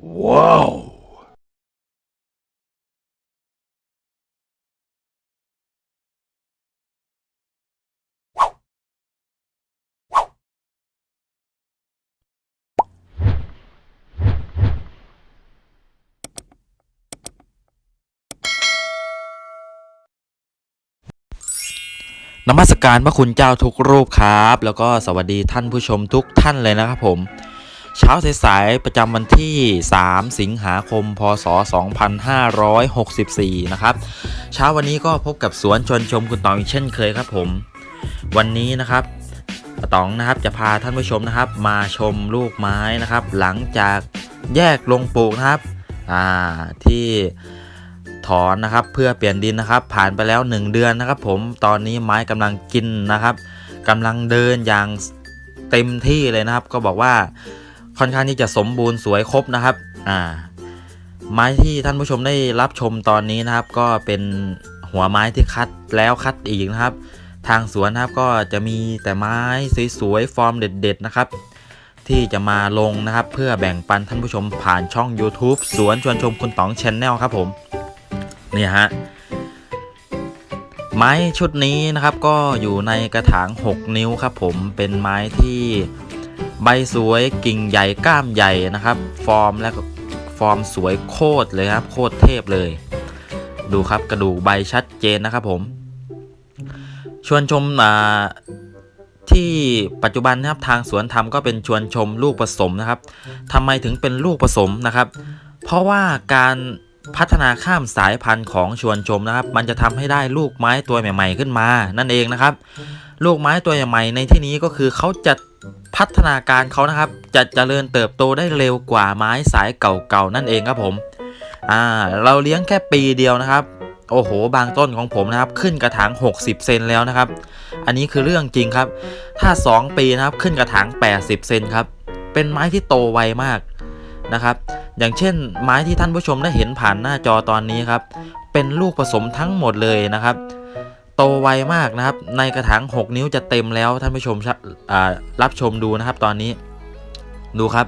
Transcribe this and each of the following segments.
Wow! นมัสการพระคุณเจ้าทุกรูปครับ แล้วก็สวัสดีท่านผู้ชมทุกท่านเลยนะครับผม เช้าสายๆประจำวันที่ 3 สิงหาคม พศ 2564 นะครับ เช้าวันนี้ก็พบกับสวนชวนชมคุณตองอีกเช่นเคยครับผม วันนี้นะครับป้าตองนะครับจะพาท่านผู้ชมนะครับ มาชมลูกไม้นะครับ หลังจากแยกลงปลูกนะครับอ่าที่ถอนนะครับเพื่อเปลี่ยนดินนะครับ ผ่านไปแล้ว 1 เดือนนะครับ ผมตอนนี้ไม้กำลังกินนะครับกำลังเดินอย่างเต็มที่เลยนะครับ ก็บอกว่า ค่อนข้างที่จะสมบูรณ์สวยครบนะครับอ่าไม้ที่ท่านผู้ชมได้รับชมตอนนี้นะครับ ก็เป็นหัวไม้ที่คัดแล้วคัดอีกนะครับ ทางสวนนะครับก็จะมีแต่ไม้สวยๆฟอร์มเด็ด ๆ นะครับ ที่จะมาลงนะครับ เพื่อแบ่งปันท่านผู้ชมผ่านช่อง YouTube สวนชวนชมคุณต๋องชแนลครับผมเนี่ยฮะไม้ชุดนี้นะครับก็อยู่ในกระถาง 6 นิ้วครับผมเป็นไม้ที่ ใบสวยกิ่งใหญ่ก้ามใหญ่นะครับ ฟอร์มและก็ฟอร์มสวยโคตรเลยครับ โคตรเทพเลย ดูครับกระดูกใบชัดเจนนะครับผม ชวนชมที่ปัจจุบันนะครับทางสวนทำก็เป็นชวนชมลูกผสมนะครับทำไมถึงเป็นลูกผสมนะครับ เพราะว่าการพัฒนาข้ามสายพันธุ์ของชวนชมนะครับ มันจะทำให้ได้ลูกไม้ตัวใหม่ ๆ ขึ้นมา นั่นเองนะครับ ลูกไม้ตัวใหม่ในที่นี้ก็คือเขาจะพัฒนาการเขานะครับจะเจริญเติบโตได้เร็วกว่าไม้สายเก่าๆนั่นเองครับผมอ่าเราเลี้ยงแค่ปีเดียวนะครับ โอ้โห บางต้นของผมนะครับขึ้นกระถาง 60 เซนแล้วนะครับ อันนี้คือเรื่องจริงครับ ถ้า 2 ปีนะครับขึ้นกระถาง 80 เซนครับ เป็นไม้ที่โตไวมากนะครับ อย่างเช่น ไม้ที่ท่านผู้ชมได้เห็นผ่านหน้าจอตอนนี้ครับ เป็นลูกผสมทั้งหมดเลยนะครับ โตไวมากนะครับ ในกระถาง 6 นิ้วจะเต็มแล้วท่านผู้ชมรับชมดูนะครับตอนนี้ดูครับ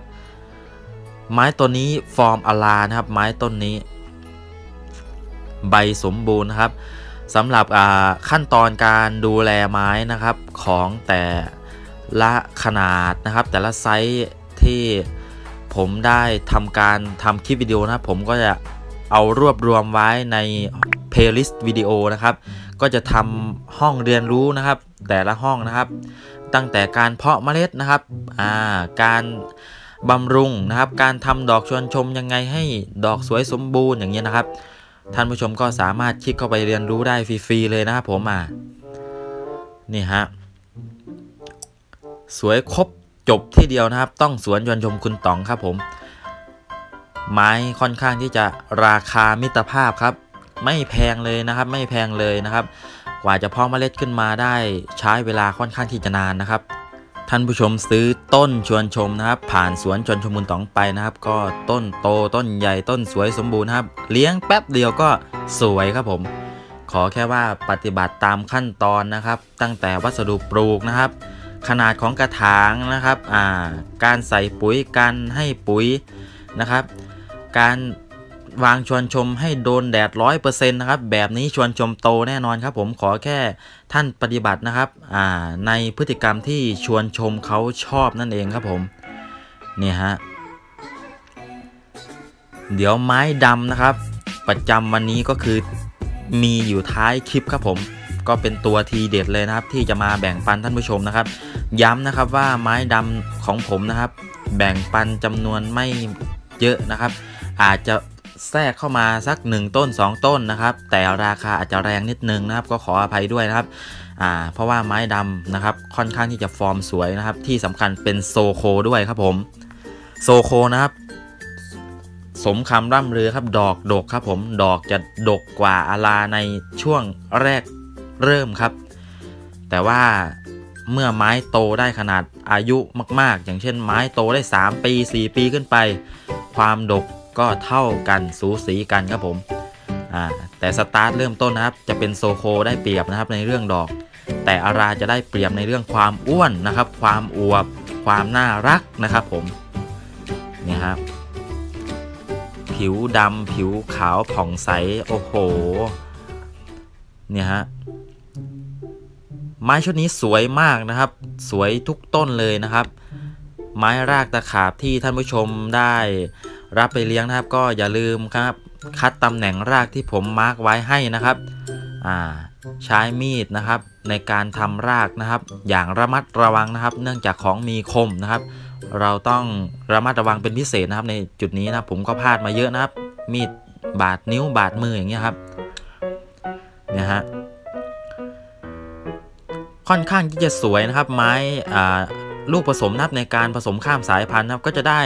ไม้ต้นนี้ฟอร์มอลานะครับ ไม้ต้นนี้ ใบสมบูรณ์นะครับสำหรับขั้นตอนการดูแลไม้นะครับของแต่ละขนาดนะครับ แต่ละไซส์ที่ผมได้ทำการทำคลิปวิดีโอนะครับผมก็จะเอารวบรวมไว้ในเพลย์ลิสต์วิดีโอนะครับ ก็จะทำห้องเรียนรู้นะครับ แต่ละห้องนะครับ ตั้งแต่การเพาะเมล็ดนะครับอ่าการบำรุงนะครับ การทำดอกชวนชมยังไงให้ดอกสวยสมบูรณ์อย่างเงี้ยนะครับ ท่านผู้ชมก็สามารถคลิกเข้าไปเรียนรู้ได้ฟรีๆเลยนะครับผมอะนี่ฮะสวยครบจบที่เดียวนะครับ ต้องสวนยนชมคุณต๋องครับผม ไม้ค่อนข้างที่จะราคามิตรภาพครับ ไม่แพงเลยนะครับ ไม่แพงเลยนะครับ กว่าจะเพาะเมล็ดขึ้นมาได้ใช้เวลาค่อนข้างที่จะนานนะครับ ท่านผู้ชมซื้อต้นชวนชมนะครับ ผ่านสวนชวนชมมุนต๋องไปนะครับ ก็ต้นโตต้นใหญ่ต้นสวยสมบูรณ์ครับ เลี้ยงแป๊บเดียวก็สวยครับผม ขอแค่ว่าปฏิบัติตามขั้นตอนนะครับ ตั้งแต่วัสดุปลูกนะครับ ขนาดของกระถางนะครับ อ่า การใส่ปุ๋ยการให้ปุ๋ยนะครับ การ วางชวนชมให้โดนแดดร้อยเปอร์เซ็นต์นะครับ แบบนี้ชวนชมโตแน่นอนครับ ผมขอแค่ท่านปฏิบัตินะครับอ่าในพฤติกรรมที่ชวนชมเขาชอบนั่นเองครับผมนี่ฮะเดี๋ยวไม้ดำนะครับ ประจำวันนี้ก็คือมีอยู่ท้ายคลิปครับผม ก็เป็นตัวทีเด็ดเลยนะครับ ที่จะมาแบ่งปันท่านผู้ชมนะครับ ย้ำนะครับว่าไม้ดำของผมนะครับ แบ่งปันจำนวนไม่เยอะนะครับ อาจจะ แทรกเข้ามาสัก 1 ต้น 2 ต้นนะครับ แต่ราคาอาจจะแรงนิดนึงนะครับ ก็ขออภัยด้วยนะครับอ่าเพราะว่าไม้ดำนะครับ ค่อนข้างที่จะฟอร์มสวยนะครับ ที่สำคัญเป็นโซโคด้วยครับผมโซโคนะครับ สมคำร่ำลือครับ ดอกดกครับผมดอกจะดกกว่าอาลาในช่วงแรกเริ่มครับ แต่ว่าเมื่อไม้โตได้ขนาดอายุมาก ๆ อย่างเช่นไม้โตได้ 3 ปี 4 ปีขึ้นไป ความดก ก็เท่ากันสูสีกันครับผมอ่าแต่สตาร์ทเริ่มต้นนะครับ จะเป็นโซโคได้เปรียบนะครับในเรื่องดอก แต่อาราจะได้เปรียบในเรื่องความอ้วนนะครับ ความอวบ ความน่ารักนะครับผมเนี่ยครับ ผิวดำผิวขาวผ่องใสโอ้โหเนี่ยฮะไม้ชุดนี้สวยมากนะครับ สวยทุกต้นเลยนะครับ ไม้รากตะขาบที่ท่านผู้ชมได้ รับไปเลี้ยงนะครับ ก็อย่าลืมครับคัดตำแหน่งรากที่ผมมาร์กไว้ให้นะครับใช้มีดนะครับ ในการทำรากนะครับ อย่างระมัดระวังนะครับ เนื่องจากของมีคมนะครับ เราต้องระมัดระวังเป็นพิเศษนะครับ ในจุดนี้นะผมก็พลาดมาเยอะนะครับ มีดบาดนิ้วบาดมืออย่างเงี้ยครับเนี่ยฮะค่อนข้างที่จะสวยนะครับ ไม้ลูกผสมนับในการผสมข้ามสายพันธุ์นะครับ ก็จะได้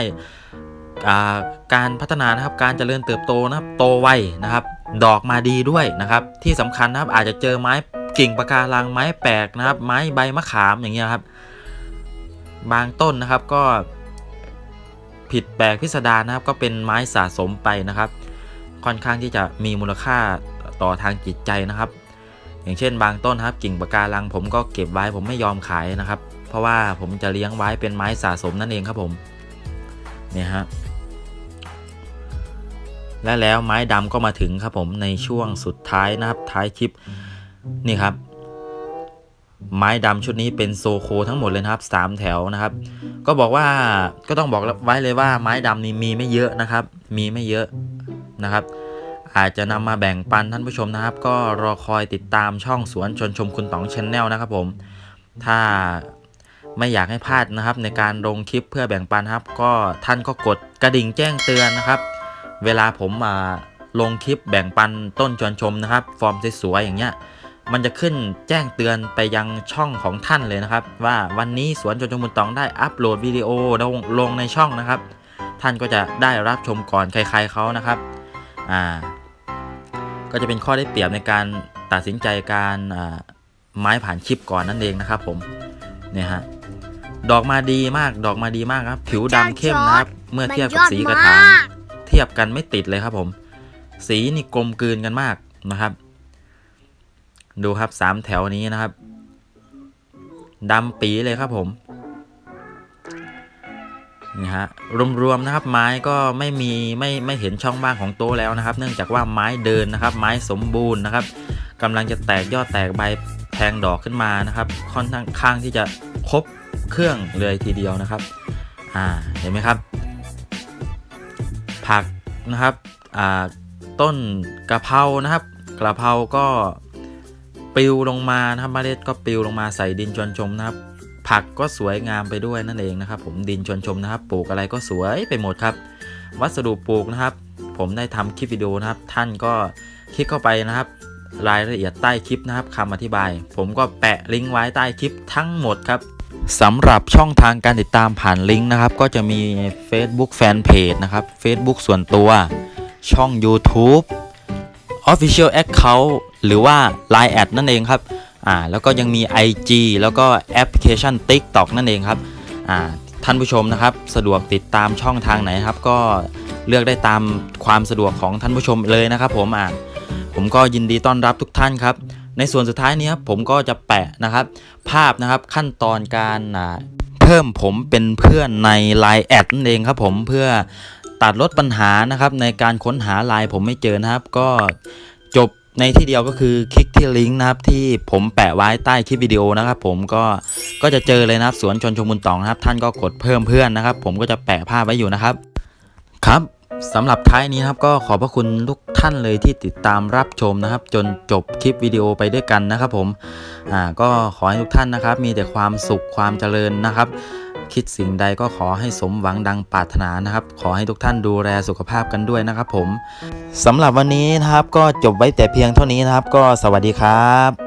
การพัฒนานะครับการเจริญเติบโตนะครับโตไวนะครับ ดอกมาดีด้วยนะครับ ที่สำคัญนะครับอาจจะเจอไม้กิ่งปะการังไม้แปลกนะครับ ไม้ใบมะขามอย่างเงี้ยครับ บางต้นนะครับก็ผิดแปลกพิสดารนะครับ ก็เป็นไม้สะสมไปนะครับ ค่อนข้างที่จะมีมูลค่าต่อทางจิตใจนะครับ อย่างเช่น บางต้นครับกิ่งปะการังผมก็เก็บไว้ผมไม่ยอมขายนะครับ เพราะว่าผมจะเลี้ยงไว้เป็นไม้สะสมนั่นเองครับผมเนี่ยฮะ และแล้วไม้ดำก็มาถึงครับผมในช่วงสุดท้ายนะครับท้ายคลิปนี่ครับ ไม้ดำชุดนี้เป็นโซโคทั้งหมดเลยนะครับสามแถวนะครับ ก็บอกว่าก็ต้องบอกไว้เลยว่าไม้ดำนี่มีไม่เยอะนะครับ มีไม่เยอะนะครับ อาจจะนำมาแบ่งปันท่านผู้ชมนะครับ ก็รอคอยติดตามช่องสวนชนชมคุณต๋องชแนลนะครับผมถ้าไม่อยากให้พลาดนะครับ ในการลงคลิปเพื่อแบ่งปันครับ ก็ท่านก็กดกระดิ่งแจ้งเตือนนะครับ เวลาผมมาลงคลิปแบ่งปันต้นชวนชมนะครับ ฟอร์มสวยๆอย่างเงี้ยมันจะขึ้นแจ้งเตือนไปยังช่องของท่านเลยนะครับ ว่าวันนี้สวนชนชมบุญตองได้อัปโหลดวิดีโอลงลงในช่องนะครับ ท่านก็จะได้รับชมก่อนใครๆเขานะครับอ่าก็จะเป็นข้อได้เปรียบในการตัดสินใจการอ่าไม้ผ่านคลิปก่อนนั่นเองนะครับ ผมเนี่ยฮะดอกมาดีมากดอกมาดีมากครับ ผิวดำเข้มนะครับ เมื่อเทียบกับสีกระถาง เทียบกันไม่ติดเลยครับผม สีนี่กลมกลืนกันมากนะครับ ดูครับสามแถวนี้นะครับดำปีเลยครับผมนี่ฮะรวมๆนะครับไม้ก็ไม่มีไม่ไม่เห็นช่องว่างของโต๊ะแล้วนะครับ เนื่องจากว่าไม้เดินนะครับ ไม้สมบูรณ์นะครับกำลังจะแตกยอดแตกใบแทงดอกขึ้นมานะครับ ค่อนข้างที่จะครบเครื่องเลยทีเดียวนะครับ อ่าเห็นไหมครับ ผักนะครับต้นกระเพรานะครับกระเพราก็ปลิวลงมานะครับเมล็ดก็ปลิวลงมาใส่ดินชวนชมนะครับ ผักก็สวยงามไปด้วยนั่นเองนะครับ ผมดินชวนชมนะครับ ปลูกอะไรก็สวยไปหมดครับ วัสดุปลูกนะครับ ผมได้ทำคลิปวิดีโอนะครับ ท่านก็คลิกเข้าไปนะครับ รายละเอียดใต้คลิปนะครับคำอธิบาย ผมก็แปะลิงก์ไว้ใต้คลิปทั้งหมดครับ สำหรับช่องทางการติดตามผ่านลิงก์นะครับ ก็จะมี Facebook Fanpage นะครับ Facebook ส่วนตัวช่อง YouTube Official Account หรือว่า Line แอดนั่นเองครับอ่าแล้วก็ยังมี IG แล้วก็แอปพลิเคชัน TikTok นั่นเองครับอ่าท่านผู้ชมนะครับ สะดวกติดตามช่องทางไหนครับ ก็เลือกได้ตามความสะดวกของท่านผู้ชมเลยนะครับ ผมอ่าผมก็ยินดีต้อนรับทุกท่านครับ ในส่วนสุดท้ายนี้ครับผมก็จะแปะนะครับ ภาพนะครับขั้นตอนการเพิ่มผมเป็นเพื่อนใน Line แอดนั่นเองครับผมเพื่อตัดลดปัญหานะครับ ในการค้นหาไลน์ผมไม่เจอนะครับ ก็จบในที่เดียวก็คือคลิกที่ลิงก์นะครับที่ผมแปะไว้ใต้คลิปวิดีโอนะครับ ผมก็ก็จะเจอเลยนะครับสวนชนชมบุญตองนะครับ ท่านก็กดเพิ่มเพื่อนนะครับ ผมก็จะแปะภาพไว้อยู่นะครับครับ สำหรับท้ายนี้นะครับก็ขอบพระคุณทุกท่านเลยที่ติดตามรับชมนะครับ จนจบคลิปวิดีโอไปด้วยกันนะครับผมอ่าก็ขอให้ทุกท่านนะครับ มีแต่ความสุขความเจริญนะครับ คิดสิ่งใดก็ขอให้สมหวังดังปรารถนานะครับ ขอให้ทุกท่านดูแลสุขภาพกันด้วยนะครับผมสำหรับวันนี้นะครับก็จบไว้แต่เพียงเท่านี้นะครับ ก็สวัสดีครับ